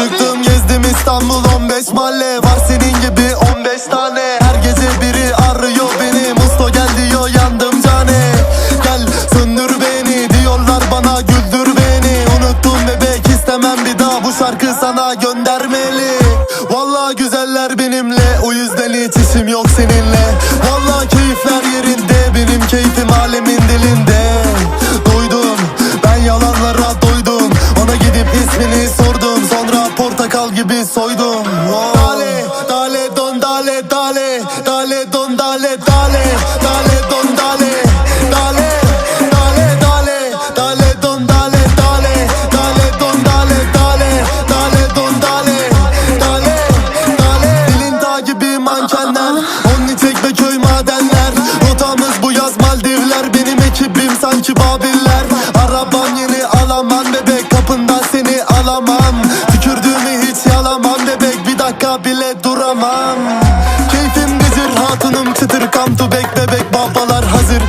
Çıktım gezdim İstanbul 15 mahalle. Var senin gibi 15 tane. Her gece biri arıyor beni. Musto gel diyor yandım cane. Gel söndür beni diyorlar bana güldür beni. Unuttum bebek istemem bir daha. Bu şarkı sana göndermeli portakal gibi soydum Oh. Dale dale don dale dale Dale don dale dale Dale don dale Dale dale dale Dale don dale dale Dale don dale dale Dale don dale Dale dale Dilin dağ gibi mankenler Onni köy madenler Rotamız bu yaz Maldivler Benim ekibim sanki Babiller başına bile duramam. Keyfim bezir hatunum çıtır Come to back bebek babalar hazır.